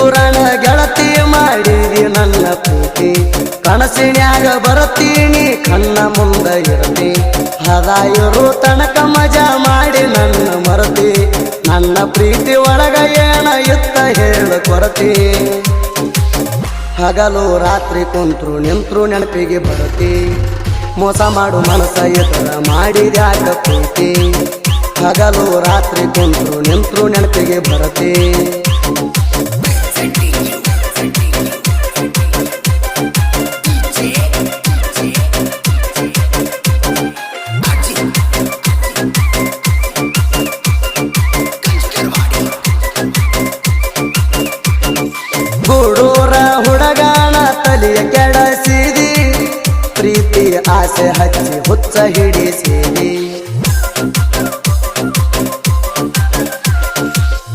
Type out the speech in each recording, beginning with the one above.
ಕಿತ್ತೂರನ ಗೆಳತಿ ಮಾಡಿದಿ ನನ್ನ ಪ್ರೀತಿ. ಕನಸಿನ್ಯಾಗ ಬರತೀನಿ ಕಣ್ಣ ಮುಂದ ಇರತಿ. ಹದಾಯರು ತನಕ ಮಜಾ ಮಾಡಿ ನನ್ನ ಮರತಿ. ನನ್ನ ಪ್ರೀತಿ ಒಳಗ ಏನ ಎತ್ತ ಹೇಳ ಕೊರತಿ. ಹಗಲು ರಾತ್ರಿ ಕುಂತ್ರು ನಿಂತ್ರು ನೆನಪಿಗೆ ಬರತಿ ಮೋಸ ಮಾಡು ಮನಸ್ಸ ಎದುರ ಮಾಡಿದ್ಯಾಕ ಪ್ರೀತಿ. ಹಗಲು ರಾತ್ರಿ ಕುಂತ್ರು ನಿಂತ್ರು ನೆನಪಿಗೆ ಬರತಿ ಆಸೆ ಹಚ್ಚಿ ಹುಚ್ಚ ಹಿಡಿಸಿರಿ.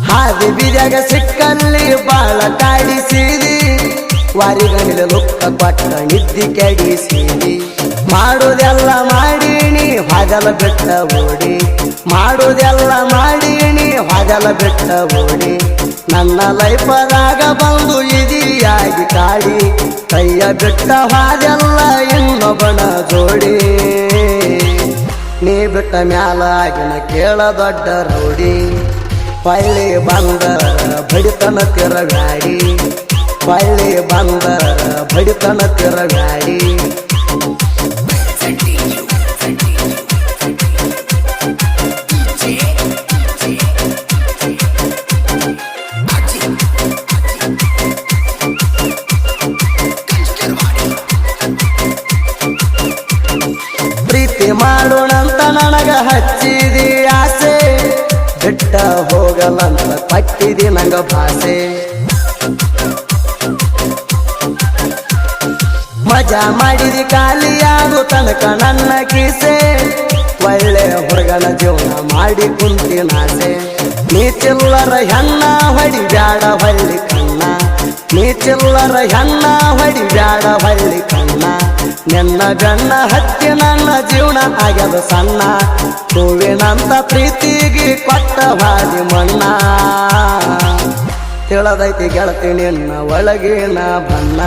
ಹಾದಿ ಬೀದ್ಯಾಗ ಸಿಕ್ಕಲ್ಲಿ ಬಾಳ ಕಾಡಿಸಿದಿ ವಾರಿಗಣಿಲ ಲುಕ್ಕ ಕೊಟ್ಟ ನಿದ್ದಿ ಕೆಡಿಸಿದಿ ಮಾಡುದೆಲ್ಲ ಮಾಡೀನಿ ಹಗಲ ಬೆಟ್ಟ ಓಡಿ. ಮಾಡುದೆಲ್ಲ ಮಾಡೀನಿ ಹಗಲ ಬೆಟ್ಟ ಓಡಿ. ನನ್ನ ಲೈಫದಾಗ ಬಂದು ಇದಿಯಾಗಿ ಕಾಡಿ ಕೈಯ ಬಿಟ್ಟ ಹಾಗೆಲ್ಲ ಇನ್ನೊಬ್ಬನ ಜೋಡಿ. ನೀ ಬಿಟ್ಟ ಮ್ಯಾಲ ಆಗಿನ ಕೇಳ ದೊಡ್ಡ ರೌಡಿ. ಪಳ್ಳಿ ಬಂದರ ಬಡಿತನ ತಿರಗಾಡಿ. ಪಳ್ಳಿ ಬಂದರ ಬಡಿತನ ತಿರಗಾಡಿ. ಪ್ರೀತಿ ಮಾಡೋಣಂತ ನನಗ ಹಚ್ಚಿದಿ ಆಸೆ. ಬಿಟ್ಟ ಹೋಗಲಂತ ಪಟ್ಟಿದಿ ನಂಗ ಭಾಸೆ. ಮಜಾ ಮಾಡಿದಿ ಖಾಲಿಯಾಗು ತನಕ ನನ್ನ ಕೀಸೆ. ಒಳ್ಳೆ ಹುಡುಗನ ಜೀವನ ಮಾಡಿ ಕುಂತಿನಾಸೆ ನೀ ಚಿಲ್ಲರ ಹೆಣ್ಣ, ಹೊಡಿ ಬ್ಯಾಡ ಹೊಳ್ಳಿ ಕಣ್ಣ. ನೀ ಚಿಲ್ಲರ ಹೆಣ್ಣ, ಹೊಡಿ ಬ್ಯಾಡ ಹೊಳ್ಳಿ ಕಣ್ಣ. ನಿನ್ನ ಗಣ್ಣ ಹತ್ತಿ ನನ್ನ ಜೀವನ ಆಗ್ಯದ ಸಣ್ಣ. ಹೂವಿನಂತ ಪ್ರೀತಿಗೆ ಕೊಟ್ಟ ಬಾಜಿ ಮಣ್ಣ. ತಿಳದೈತಿ ಗೆಳತಿ ನಿನ್ನ ಒಳಗಿನ ಬಣ್ಣ.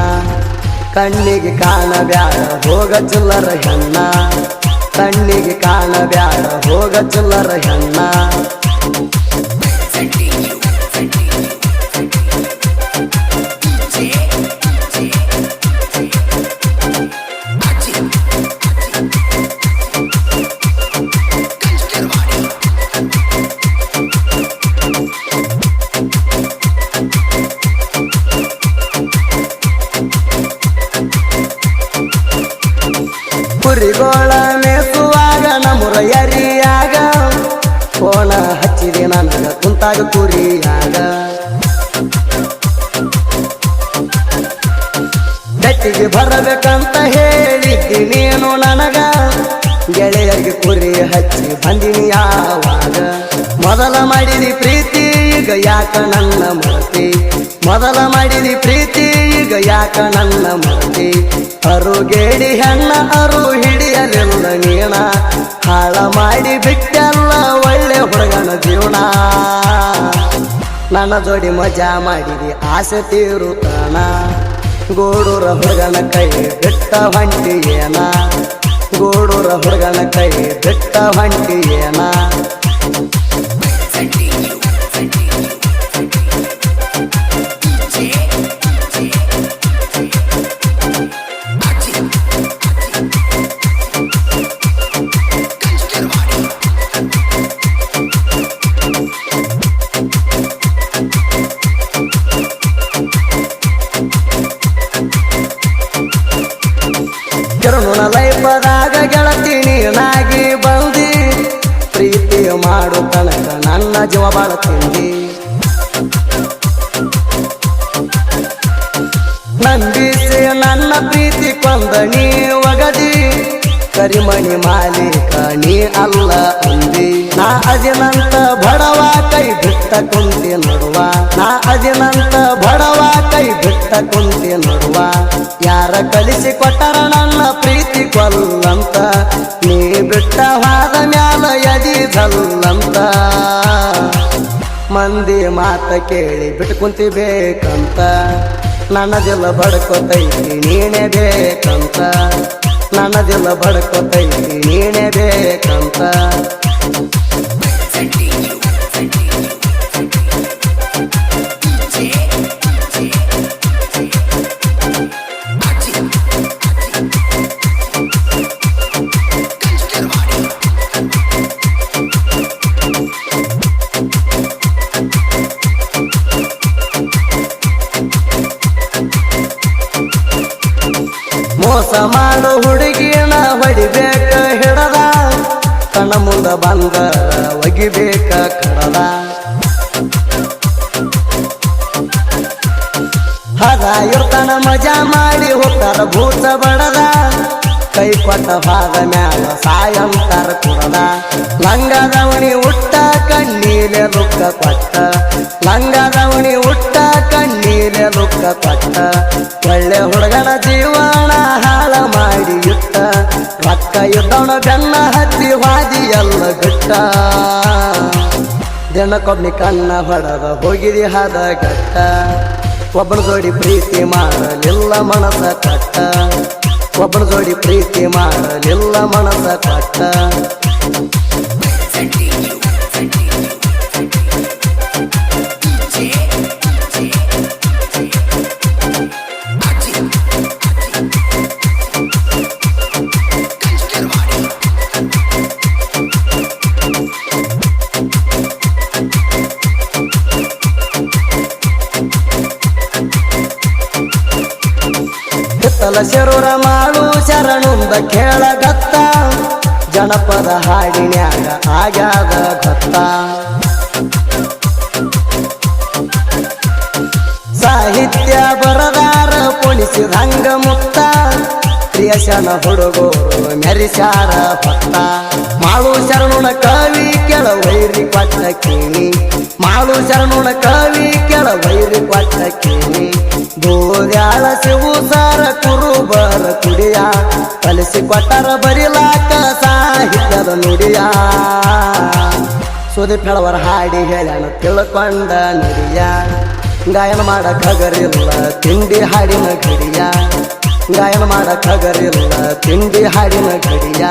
ಕಣ್ಣಿಗೆ ಕಾಣಬ್ಯಾಡ ಹೋಗ ಚಿಲ್ಲರ ಹೆಣ್ಣ. ಕಣ್ಣಿಗೆ ಕಾಣಬ್ಯಾಡ ಹೋಗ ಚಿಲ್ಲರ ಹೆಣ್ಣ. ಕುರಿಗೋಳ ಮೇಸುವಾಗ ನಮ್ಮುರ ಎರಿಯಾಗ ಕೋಣ ಹಚ್ಚಿದೆ ನನಗ ಕುಂತಾಗ ಕುರಿಯಾಗ. ಗಟ್ಟಿಗೆ ಬರಬೇಕಂತ ಹೇಳಿದ್ದಿ ನೀನು ನನಗ. ಗೆಳೆಯರಿಗೆ ಕುರಿ ಹಚ್ಚಿ ಬಂದಿನಿ ಯಾವಾಗ. ಮೊದಲ ಮಾಡಿದಿ ಪ್ರೀತಿ ಈಗ ಯಾಕ ನನ್ನ ಮರತಿ? ಮೊದಲ ಮಾಡಿದಿ ಪ್ರೀತಿ, ಈಗ ಯಾಕ ನನ್ನ ಮರತಿ? ಅರುಗೇಡಿ ಹೆಣ್ಣ, ಅರು ಹಿಡಿಯಲಿಲ್ಲ ನೀಣ. ಹಾಳ ಮಾಡಿ ಬಿಟ್ಟೆಲ್ಲ ಒಳ್ಳೆ ಹುಡುಗನ ಜೀವನ. ನನ್ನ ಜೋಡಿ ಮಜಾ ಮಾಡಿದಿ ಆಸೆ ತೀರುತ್ತಾನ ಗೋಡೂರ ಹುಡುಗನ ಕೈ ಬಿಟ್ಟ ಹೊಂಟಿ ಏನ ಗೋಡೂರ ಹುಡುಗನ ಕೈ ಬಿಟ್ಟ ಹೊಂಟಿ ಏನ ಕಿರಣುನ ಲೈಫದಾಗ ಗೆಳತಿ ನೀನಾಗಿ ಬಂದಿ ಪ್ರೀತಿ ಮಾಡು ತನಕ ನನ್ನ ಜೀವ ಬಾಳ ತಿಂದಿ. ನಂಬಿಸಿ ನನ್ನ ಪ್ರೀತಿ ಕೊಂದ ನೀ ಒಗದಿ. ಕರಿಮಣಿ ಮಾಲೀಕ ನೀ ಅಲ್ಲ ಅಂದಿ. ನಾ ಅದಿನಂತ ಬಡವ ಕೈ ಬಿಟ್ಟ ಕುಂತಿ ನೋಡುವ. ನಾ ಅದಿನಂತ ಬಡವ ಕೈ ಬಿಟ್ಟ ಕುಂತಿ ನಡುವ. ಯಾರ ಕಲಿಸಿ ಕೊಟ್ಟರ ನನ್ನ ಪ್ರೀತಿ ಕೊಲ್ಲಂತ? ನೀ ಬಿಟ್ಟ ಹಾದ ಮ್ಯಾಲ ಯದಿ ಜಲ್ಲಂತ ಮಂದಿ ಮಾತ ಕೇಳಿ ಬಿಟ್ಟು ಕುಂತಿಬೇಕಂತ? ನನ್ನದಿಲ್ಲ ಬಡ್ಕೋತೈತಿ ನೀನೇ ಬೇಕಂತ? ನನ್ನದಿಲ್ಲ ಬಡ್ಕೋತೈತಿ ನೀನೇ ಬೇಕಂತ? ಮೋಸ ಮಾಡೋ ಹುಡುಗಿನ ಹೊಡಿಬೇಕ ಹಿಡದ? ತನ್ನ ಮುಂದ ಬಂದ ಒಗಿಬೇಕ ಕಡದ ಹದ ಇರ್ತಾನ ಮಜಾ ಮಾಡಿ ಹೋಗ್ತಾರ ಭೂತ ಬಡದ? ಕೈ ಕೊಟ್ಟ ಭಾಗ ಮ್ಯಾಲ ಸಾಯಂತಾರ ಕುಡದ? ಲಂಗದವಣಿ ಉಟ್ಟ ಕಣ್ಣೀಲೆ ದುಃಖ ಕೊಟ್ಟ? ಲಂಗದವಣಿ ಉಟ್ಟ ಕಣ್ಣೀಲೆ ದುಃಖ ಪಟ್ಟ ಒಳ್ಳೆ ಹುಡುಗನ ಜೀವನ ಹಾಳ ಮಾಡಿ ಇಟ್ಟ, ರೊಕ್ಕ ಇದ್ದವನ ಬೆನ್ನ ಹತ್ತಿ ವಾದಿ ಎಲ್ಲ ಬಿಟ್ಟ. ದಿನಕ್ಕೊಬ್ನಿ ಕಣ್ಣ ಹೊಡೆದ ಹೋಗಿರಿ ಹದ ಗಟ್ಟ, ಒಬ್ಬನ ಜೋಡಿ ಪ್ರೀತಿ ಮಾಡಲಿಲ್ಲ ಮನಸ ಕಟ್ಟ. ಒಬ್ಬನ ಜೋಡಿ ಪ್ರೀತಿ ಮಾಡಲಿಲ್ಲ ಮನಸ ಕಟ್ಟ. ಶರೂರ ಮಾಡು ಶರಣುಂದ ಕೇಳಗತ್ತ. ಜನಪದ ಹಾಡಿನ್ಯಾಗ ಆಗ್ಯಾದ ಗತ್ತ ಸಾಹಿತ್ಯ ಬರದಾರ ಪೊಣಿಸಿದ ಹಂಗ ಮುಕ್ತ ಕ್ರಿಯಶನ ಹುಡುಗರು ಮೆರಿಸಾರ ಪತ್ತ ಮಾಳು ಶರಣುನ ಕವಿ ಕೆಳ ವೈರಿ ಕೇಳಿ. ಮಾಡು ಶರಣುನ ಕವಿ ಕೆಳ ವೈರಿ ಕೊಟ್ಟ ಕಿಣಿ ಗೋದ್ಯಾಳ ಶಿವು ಸಾರ ಕುರುಬರ ಕುಡಿಯ. ಕಲಿಸಿ ಕೊಟ್ಟರ ಬರಿಲಾಕ ಸಾಹಿತ್ಯದ ನುಡಿಯ. ಸುದೀಪ್ ಹೇಳವರ ಹಾಡಿ ಹೇಳ್ಯಾನ ತಿಳ್ಕೊಂಡ ನುಡಿಯ. ಗಾಯನ ಮಾಡ ಖಗರಿಲ್ಲ ತಿಂಡಿ ಹಾಡಿನ ಗಡಿಯ. ಗಾಯನ ಮಾಡ ಖಗರಿಲ್ಲ ತಿಂಡಿ ಹಾಡಿನ ಗಡಿಯ.